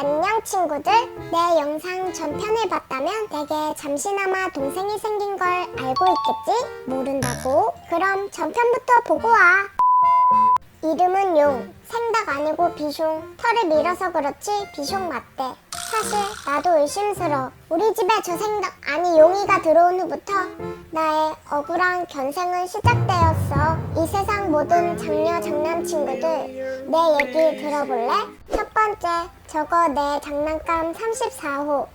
안녕 친구들. 내 영상 전편을 봤다면 내게 잠시나마 동생이 생긴 걸 알고 있겠지? 모른다고? 그럼 전편부터 보고 와. 이름은 용. 생닭 아니고 비숑. 털을 밀어서 그렇지 비숑 맞대 사실 나도 의심스러 우리 집에 저 생닭 아니 용이가 들어온 후부터 나의 억울한 견생은 시작되었어 이 세상 모든 장녀 장남 친구들 내 얘기 들어볼래? 첫 번째 저거 내 장난감 34호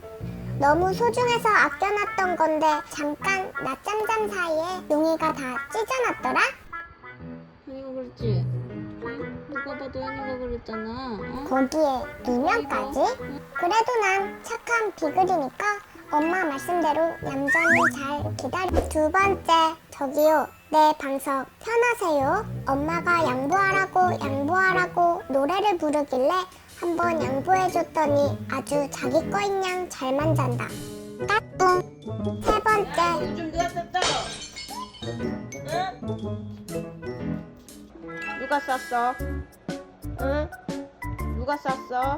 너무 소중해서 아껴놨던 건데 잠깐 낮잠 잠 사이에 용이가 다 찢어놨더라? 현이가 그랬지? 응? 누가 봐도 현이가 그랬잖아. 어? 거기에 누명까지? 그래도 난 착한 비글이니까 엄마 말씀대로 얌전히 잘 기다려. 두 번째, 저기요. 내 방석 편하세요. 엄마가 양보하라고 양보하라고 노래를 부르길래 한번 양보해줬더니 아주 자기 거인 양 잘 만 잔다. 까꿍. 세 번째, 요즘 누가 쌌어? 응? 누가 쌌어?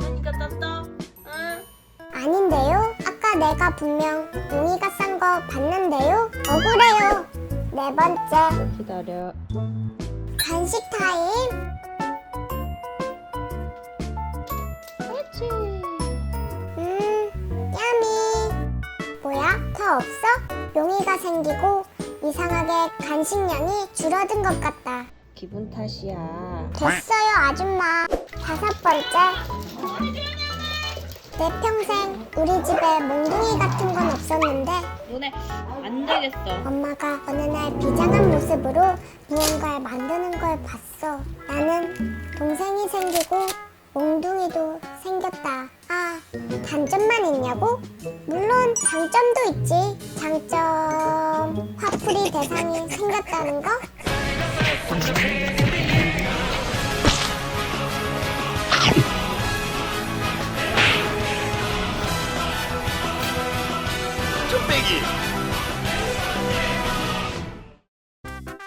현이가 쌌어? 응? 아닌데요? 아까 내가 분명 용이가 싼 거 봤는데요? 억울해요. 네 번째, 기다려. 간식 타임. 그렇지. 음, 야미. 뭐야? 더 없어? 용이가 생기고 이상하게 간식량이 줄어든 것 같다. 기분 탓이야. 됐어요, 아줌마. 다섯 번째. 내 평생 우리 집에 몽둥이 같은 건 없었는데 너네 안 되겠어. 엄마가 어느 날 비장한 모습으로 무언가를 만드는 걸 봤어. 나는 동생이 생기고 몽둥이도 생겼다. 아, 단점만 있냐고? 물론 장점도 있지. 장점, 화풀이 대상이 생겼다는 거?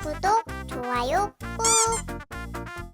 구독, 좋아요 꾹.